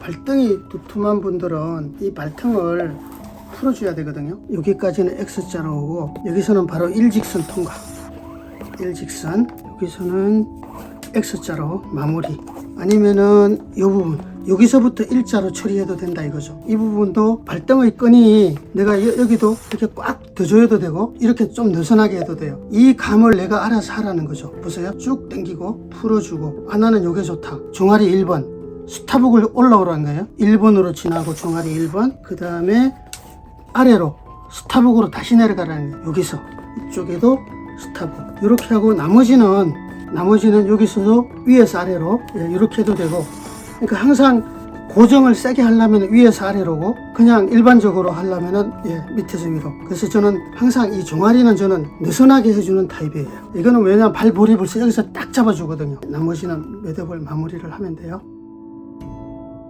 발등이 두툼한 분들은 이 발등을 풀어줘야 되거든요. 여기까지는 X자로 오고 여기서는 바로 일직선 통과. 일직선 여기서는 X자로 마무리. 아니면은 이 부분 여기서부터 일자로 처리해도 된다 이거죠. 이 부분도 발등의 끈이 내가 여, 여기도 이렇게 꽉더 조여도 되고 이렇게 좀 느슨하게 해도 돼요. 이 감을 내가 알아서 하라는 거죠. 보세요. 쭉 당기고 풀어주고 하나는 요게 좋다. 종아리 1번 스타북을 올라오라는 거예요. 1번으로 지나고 종아리 1번 그 다음에 아래로 스타북으로 다시 내려가라는 거예요. 여기서. 이쪽에도 스타북 이렇게 하고 나머지는 나머지는 여기서도 위에서 아래로. 예, 이렇게 해도 되고. 그러니까 항상 고정을 세게 하려면 위에서 아래로고 그냥 일반적으로 하려면은 예, 밑에서 위로. 그래서 저는 항상 이 종아리는 저는 느슨하게 해주는 타입이에요. 이거는 왜냐면 발 보립을 여기서 딱 잡아주거든요. 나머지는 매듭을 마무리를 하면 돼요